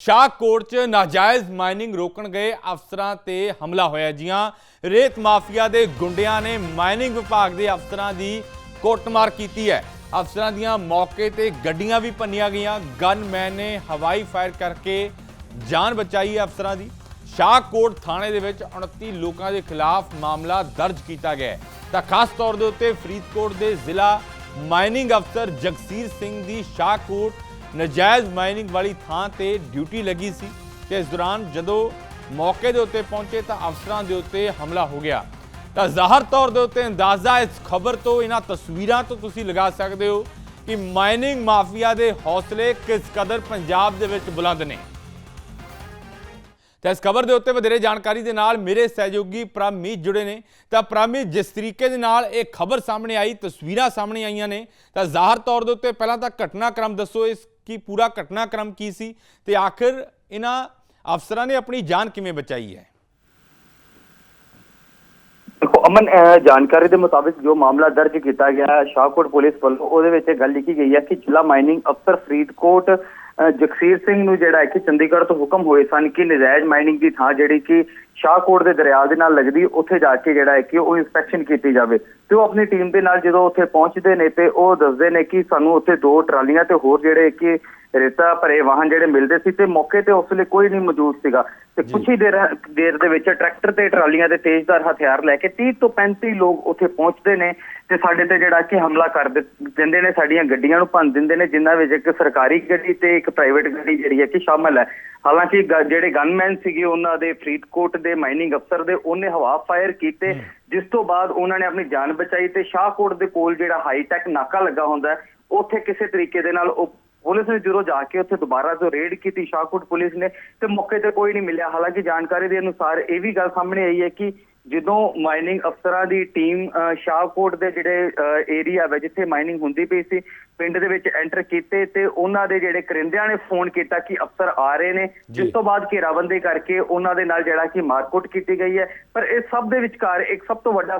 ਸ਼ਾਹਕੋਟ 'ਚ ਨਾਜਾਇਜ਼ ਮਾਈਨਿੰਗ ਰੋਕਣ ਗਏ ਅਫਸਰਾਂ ਤੇ ਹਮਲਾ ਹੋਇਆ ਜੀਆਂ। ਰੇਤ ਮਾਫੀਆ ਦੇ ਗੁੰਡਿਆਂ ਨੇ ਮਾਈਨਿੰਗ ਵਿਭਾਗ ਦੇ ਅਫਸਰਾਂ ਦੀ ਕੁੱਟਮਾਰ ਕੀਤੀ ਹੈ। ਅਫਸਰਾਂ ਦੀਆਂ ਮੌਕੇ ਤੇ ਗੱਡੀਆਂ ਵੀ ਭੰਨੀਆਂ ਗਈਆਂ। ਗਨਮੈਨ ਨੇ ਹਵਾਈ ਫਾਇਰ ਕਰਕੇ ਜਾਨ ਬਚਾਈ ਹੈ ਅਫਸਰਾਂ ਦੀ। ਸ਼ਾਹਕੋਟ ਥਾਣੇ ਦੇ ਵਿੱਚ 29 ਲੋਕਾਂ ਦੇ ਖਿਲਾਫ ਮਾਮਲਾ ਦਰਜ ਕੀਤਾ ਗਿਆ ਹੈ। ਤਾਂ ਖਾਸ ਤੌਰ ਦੇ ਉੱਤੇ ਫਰੀਦਕੋਟ ਦੇ ਜ਼ਿਲ੍ਹਾ ਮਾਈਨਿੰਗ ਅਫਸਰ ਜਗਸੀਰ ਸਿੰਘ ਦੀ ਸ਼ਾਹਕੋਟ ਨਜਾਇਜ਼ ਮਾਈਨਿੰਗ ਵਾਲੀ ਥਾਂ ਤੇ ਡਿਊਟੀ ਲੱਗੀ ਸੀ ਤੇ ਇਸ ਦੌਰਾਨ ਜਦੋਂ ਮੌਕੇ ਦੇ ਉੱਤੇ ਪਹੁੰਚੇ ਤਾਂ ਅਫਸਰਾਂ ਦੇ ਉੱਤੇ ਹਮਲਾ ਹੋ ਗਿਆ। ਤਾਂ ਜ਼ਾਹਰ ਤੌਰ ਦੇ ਉੱਤੇ ਅੰਦਾਜ਼ਾ ਇਸ ਖਬਰ ਤੋਂ, ਇਹਨਾਂ ਤਸਵੀਰਾਂ ਤੋਂ ਤੁਸੀਂ ਲਗਾ ਸਕਦੇ ਹੋ ਕਿ ਮਾਈਨਿੰਗ ਮਾਫੀਆ ਦੇ ਹੌਸਲੇ ਕਿਸ ਕਦਰ ਪੰਜਾਬ ਦੇ ਵਿੱਚ ਬੁਲੰਦ ਨੇ। ਤਾਂ ਇਸ ਖਬਰ ਦੇ ਉੱਤੇ ਵਧੇਰੇ ਜਾਣਕਾਰੀ ਦੇ ਨਾਲ ਮੇਰੇ ਸਹਿਯੋਗੀ ਪ੍ਰਾਮੀਤ ਜੁੜੇ ਨੇ। ਤਾਂ ਪ੍ਰਾਮੀਤ, ਜਿਸ ਤਰੀਕੇ ਦੇ ਨਾਲ ਇਹ ਖਬਰ ਸਾਹਮਣੇ ਆਈ, ਤਸਵੀਰਾਂ ਸਾਹਮਣੇ ਆਈਆਂ ਨੇ, ਤਾਂ ਜ਼ਾਹਰ ਤੌਰ ਦੇ ਉੱਤੇ ਪਹਿਲਾਂ ਤਾਂ ਘਟਨਾਕ੍ਰਮ ਦੱਸੋ ਇਸ ਕੀ ਪੂਰਾ ਘਟਨਾਕ੍ਰਮ ਕੀ ਸੀ ਤੇ ਆਖਿਰ ਇਹਨਾਂ ਅਫਸਰਾਂ ਨੇ ਆਪਣੀ ਜਾਨ ਕਿਵੇਂ ਬਚਾਈ ਹੈ? ਦੇਖੋ, ਅਮਨ ਅਹ ਜਾਣਕਾਰੀ ਦੇ ਮੁਤਾਬਿਕ ਜੋ ਮਾਮਲਾ ਦਰਜ ਕੀਤਾ ਗਿਆ ਹੈ, ਸ਼ਾਹਕੋਟ ਪੁਲਿਸ ਵੱਲੋਂ ਉਹਦੇ ਵਿੱਚ ਇਹ ਗੱਲ ਲਿਖੀ ਗਈ ਹੈ ਕਿ ਜ਼ਿਲ੍ਹਾ ਮਾਈਨਿੰਗ ਅਫਸਰ ਫਰੀਦਕੋਟ ਜਗਸੀਰ ਸਿੰਘ ਨੂੰ ਜਿਹੜਾ ਹੈ ਕਿ ਚੰਡੀਗੜ੍ਹ ਤੋਂ ਹੁਕਮ ਹੋਏ ਸਨ ਕਿ ਨਜਾਇਜ਼ ਮਾਈਨਿੰਗ ਦੀ ਥਾਂ ਜਿਹੜੀ ਕਿ ਸ਼ਾਹਕੋਟ ਦੇ ਦਰਿਆ ਦੇ ਨਾਲ ਲੱਗਦੀ, ਉੱਥੇ ਜਾ ਕੇ ਜਿਹੜਾ ਹੈ ਕਿ ਉਹ ਇਨਸਪੈਕਸ਼ਨ ਕੀਤੀ ਜਾਵੇ। ਤੇ ਉਹ ਆਪਣੀ ਟੀਮ ਦੇ ਨਾਲ ਜਦੋਂ ਉੱਥੇ ਪਹੁੰਚਦੇ ਨੇ ਤੇ ਉਹ ਦੱਸਦੇ ਨੇ ਕਿ ਸਾਨੂੰ ਉੱਥੇ ਦੋ ਟਰਾਲੀਆਂ ਤੇ ਹੋਰ ਜਿਹੜੇ ਕਿ ਰੇਤਾ ਭਰੇ ਵਾਹਨ ਜਿਹੜੇ ਮਿਲਦੇ ਸੀ ਤੇ ਮੌਕੇ ਤੇ ਉਸ ਵੇਲੇ ਕੋਈ ਨਹੀਂ ਮੌਜੂਦ ਸੀਗਾ। ਤੇ ਕੁਛ ਹੀ ਦੇਰ ਦੇਰ ਦੇ ਵਿੱਚ ਟਰੈਕਟਰ ਤੇ ਟਰਾਲੀਆਂ ਦੇ ਤੇਜ਼ਧਾਰ ਹਥਿਆਰ ਲੈ ਕੇ 30 ਤੋਂ 35 ਲੋਕ ਉੱਥੇ ਪਹੁੰਚਦੇ ਨੇ ਤੇ ਸਾਡੇ ਤੇ ਜਿਹੜਾ ਕਿ ਹਮਲਾ ਕਰ ਦਿੰਦੇ ਨੇ ਸਾਡੀਆਂ ਗੱਡੀਆਂ ਨੂੰ ਭੰਨ ਦਿੰਦੇ ਨੇ ਜਿਨ੍ਹਾਂ ਵਿੱਚ ਇੱਕ ਸਰਕਾਰੀ ਗੱਡੀ ਤੇ ਇੱਕ ਪ੍ਰਾਈਵੇਟ ਗੱਡੀ ਜਿਹੜੀ ਹੈ ਕਿ ਸ਼ਾਮਲ ਹੈ। ਹਾਲਾਂਕਿ ਜਿਹੜੇ ਗਨਮੈਨ ਸੀਗੇ ਉਹਨਾਂ ਦੇ ਫਰੀਦਕੋਟ ਦੇ ਮਾਈਨਿੰਗ ਅਫਸਰ ਦੇ ਉਹਨੇ ਹਵਾ ਫਾਇਰ ਕੀਤੇ ਜਿਸ ਤੋਂ ਬਾਅਦ ਉਹਨਾਂ ਨੇ ਆਪਣੀ ਜਾਨ ਬਚਾਈ ਤੇ ਸ਼ਾਹਕੋਟ ਦੇ ਕੋਲ ਜਿਹੜਾ ਹਾਈ ਟੈਕ ਨਾਕਾ ਲੱਗਾ ਹੁੰਦਾ ਉੱਥੇ ਕਿਸੇ ਤਰੀਕੇ ਦੇ ਨਾਲ ਉਹ ਪੁਲਿਸ ਨੇ ਜਦੋਂ ਜਾ ਕੇ ਉੱਥੇ ਦੁਬਾਰਾ ਤੋਂ ਰੇਡ ਕੀਤੀ ਸ਼ਾਹਕੋਟ ਪੁਲਿਸ ਨੇ ਤੇ ਮੌਕੇ ਤੇ ਕੋਈ ਨਹੀਂ ਮਿਲਿਆ। ਹਾਲਾਂਕਿ ਜਾਣਕਾਰੀ ਦੇ ਅਨੁਸਾਰ ਇਹ ਵੀ ਗੱਲ ਸਾਹਮਣੇ ਆਈ ਹੈ ਕਿ ਜਦੋਂ ਮਾਈਨਿੰਗ ਅਫਸਰਾਂ ਦੀ ਟੀਮ ਸ਼ਾਹਕੋਟ ਦੇ ਜਿਹੜੇ ਏਰੀਆ ਵਿੱਚ ਜਿੱਥੇ ਮਾਈਨਿੰਗ ਹੁੰਦੀ ਪਈ ਸੀ ਪਿੰਡ ਦੇ ਵਿੱਚ ਐਂਟਰ ਕੀਤੇ ਤੇ ਉਹਨਾਂ ਦੇ ਜਿਹੜੇ ਕਰਿੰਦਿਆਂ ਨੇ ਫੋਨ ਕੀਤਾ ਕਿ ਅਫਸਰ ਆ ਰਹੇ ਨੇ। ਜੀ। ਜਿਸ ਤੋਂ ਬਾਅਦ ਘੇਰਾਬੰਦੀ ਕਰਕੇ ਉਹਨਾਂ ਦੇ ਨਾਲ ਜਿਹੜਾ ਕਿ ਮਾਰਕੁੱਟ ਕੀਤੀ ਗਈ ਹੈ। ਪਰ ਇਸ ਸਭ ਦੇ ਵਿਚਕਾਰ ਇੱਕ ਸਭ ਤੋਂ ਵੱਡਾ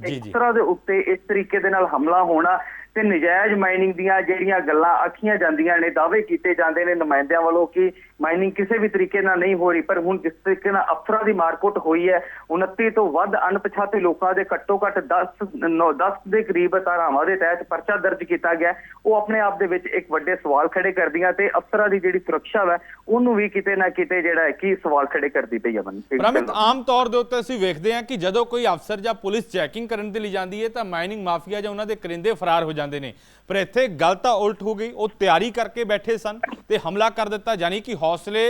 ਜੀ ਇਸ ਜੀ ਤਰ੍ਹਾਂ ਦੇ ਉੱਤੇ ਇਸ ਤਰੀਕੇ ਦੇ ਨਾਲ ਹਮਲਾ ਹੋਣਾ ਤੇ ਨਜਾਇਜ਼ ਮਾਈਨਿੰਗ ਦੀਆਂ ਜਿਹੜੀਆਂ ਗੱਲਾਂ ਆਖੀਆਂ ਜਾਂਦੀਆਂ ਨੇ ਦਾਅਵੇ ਕੀਤੇ ਜਾਂਦੇ ਨੇ ਨੁਮਾਇੰਦਿਆਂ ਵੱਲੋਂ ਕਿ ਮਾਈਨਿੰਗ ਕਿਸੇ ਵੀ ਤਰੀਕੇ ਨਾਲ ਨਹੀਂ ਹੋ ਰਹੀ ਪਰ ਹੁਣ ਜਿਸ ਤਰੀਕੇ ਨਾਲ ਅਫਸਰਾਂ ਦੀ ਮਾਰਕੁੱਟ ਹੋਈ ਹੈ 29 ਤੋਂ ਵੱਧ ਅਣਪਛਾਤੇ ਲੋਕਾਂ ਦੇ ਘੱਟੋ ਘੱਟ 10 9 10 ਦੇ ਕਰੀਬ ਧਾਰਾਵਾਂ ਦੇ ਤਹਿਤ ਪਰਚਾ ਦਰਜ ਕੀਤਾ ਗਿਆ। ਉਹ ਆਪਣੇ ਆਪ ਦੇ ਵਿੱਚ ਇੱਕ ਵੱਡੇ ਸਵਾਲ ਖੜੇ ਕਰਦੀਆਂ ਤੇ ਅਫਸਰਾਂ ਦੀ ਜਿਹੜੀ ਸੁਰੱਖਿਆ ਹੈ ਉਹਨੂੰ ਵੀ ਕਿਤੇ ਨਾ ਕਿਤੇ ਜਿਹੜਾ ਹੈ ਕਿ ਸਵਾਲ ਖੜੇ ਕਰਦੀ ਪਈ ਹੈ ਮਨ ਪ੍ਰਾਮਿਤ ਆਮ ਤੌਰ ਦੇ ਉੱਤੇ ਅਸੀਂ ਵੇਖਦੇ ਹਾਂ ਕਿ ਜਦੋਂ ਕੋਈ ਅਫਸਰ ਜਾਂ ਪੁਲਿਸ ਚੈਕਿੰਗ ਕਰਨ ਦੇ ਲਈ ਜਾਂਦੀ ਹੈ ਤਾਂ ਮਾਈਨਿੰਗ ਮਾਫੀਆ ਜਾਂ ਉਹਨਾਂ ਦੇ ਕਰਿੰਦੇ ਫਰਾਰ ਹੋ ਜਾਂਦੇ ਜਾਂਦੇ ਨੇ। ਪਰ ਇੱਥੇ ਗੱਲ ਤਾਂ ਉਲਟ ਹੋ ਗਈ। ਉਹ ਤਿਆਰੀ ਕਰਕੇ ਬੈਠੇ ਸਨ ਤੇ ਹਮਲਾ ਕਰ ਦਿੱਤਾ। ਯਾਨੀ ਕਿ ਹੌਸਲੇ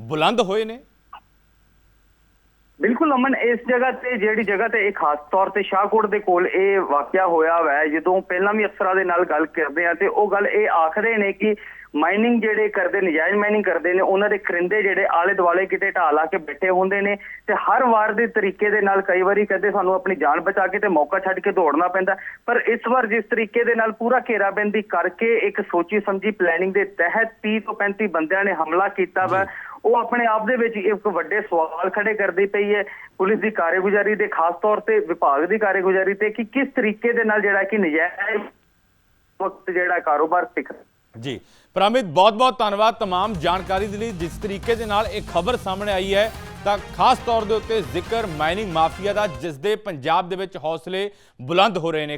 ਬੁਲੰਦ ਹੋਏ ਨੇ। ਬਿਲਕੁਲ ਅਮਨ, ਇਸ ਜਗ੍ਹਾ ਤੇ, ਜਿਹੜੀ ਜਗ੍ਹਾ ਤੇ, ਇਹ ਖਾਸ ਤੌਰ ਤੇ ਸ਼ਾਹਕੋਟ ਦੇ ਕੋਲ ਇਹ ਵਾਕਿਆ ਹੋਇਆ ਹੈ ਜਦੋਂ ਪਹਿਲਾਂ ਵੀ ਅਫਸਰਾਂ ਦੇ ਨਾਲ ਗੱਲ ਕਰਦੇ ਆ, ਤੇ ਉਹ ਗੱਲ ਇਹ ਆਖਦੇ ਨੇ ਕਿ ਮਾਈਨਿੰਗ ਜਿਹੜੇ ਕਰਦੇ, ਨਜਾਇਜ਼ ਮਾਈਨਿੰਗ ਕਰਦੇ ਨੇ, ਉਹਨਾਂ ਦੇ ਕਰਿੰਦੇ ਜਿਹੜੇ ਆਲੇ ਦੁਆਲੇ ਕਿਤੇ ਢਾਹ ਲਾ ਕੇ ਬੈਠੇ ਹੁੰਦੇ ਨੇ, ਤੇ ਹਰ ਵਾਰ ਦੇ ਤਰੀਕੇ ਦੇ ਨਾਲ ਕਈ ਵਾਰੀ ਕਹਿੰਦੇ ਸਾਨੂੰ ਆਪਣੀ ਜਾਨ ਬਚਾ ਕੇ ਤੇ ਮੌਕਾ ਛੱਡ ਕੇ ਦੌੜਨਾ ਪੈਂਦਾ, ਪਰ ਇਸ ਵਾਰ ਜਿਸ ਤਰੀਕੇ ਦੇ ਨਾਲ ਪੂਰਾ ਘੇਰਾਬੰਦੀ ਕਰਕੇ ਇੱਕ ਸੋਚੀ ਸਮਝੀ ਪਲੈਨਿੰਗ ਦੇ ਤਹਿਤ 30 ਤੋਂ 35 ਬੰਦਿਆਂ ਨੇ ਹਮਲਾ ਕੀਤਾ ਵਾ ਉਹ ਆਪਣੇ ਆਪ ਦੇ ਵਿੱਚ ਇੱਕ ਵੱਡੇ ਸਵਾਲ ਖੜੇ ਕਰਦੀ ਪਈ ਹੈ ਪੁਲਿਸ ਦੀ ਕਾਰਗੁਜ਼ਾਰੀ ਦੇ ਖਾਸ ਤੌਰ ਤੇ ਵਿਭਾਗ ਦੀ ਕਾਰਗੁਜ਼ਾਰੀ ਤੇ ਕਿ ਕਿਸ ਤਰੀਕੇ ਦੇ ਨਾਲ ਜਿਹੜਾ ਕਿ ਨਜਾਇਜ਼ ਵਕਤ ਜਿਹੜਾ ਕਾਰੋਬਾਰ ਸਿੱਖ ਜੀ ਪ੍ਰਾਮਿਤ ਬਹੁਤ-ਬਹੁਤ ਧੰਨਵਾਦ तमाम ਜਾਣਕਾਰੀ ਦੇ ਲਈ ਜਿਸ ਤਰੀਕੇ ਦੇ ਨਾਲ ਇਹ ਖਬਰ ਸਾਹਮਣੇ ਆਈ ਹੈ ਤਾਂ ਖਾਸ ਤੌਰ ਦੇ ਉੱਤੇ ਜ਼ਿਕਰ ਮਾਈਨਿੰਗ ਮਾਫੀਆ ਦਾ ਜਿਸ ਦੇ ਪੰਜਾਬ ਦੇ ਵਿੱਚ ਹੌਸਲੇ ਬੁਲੰਦ ਹੋ ਰਹੇ ਨੇ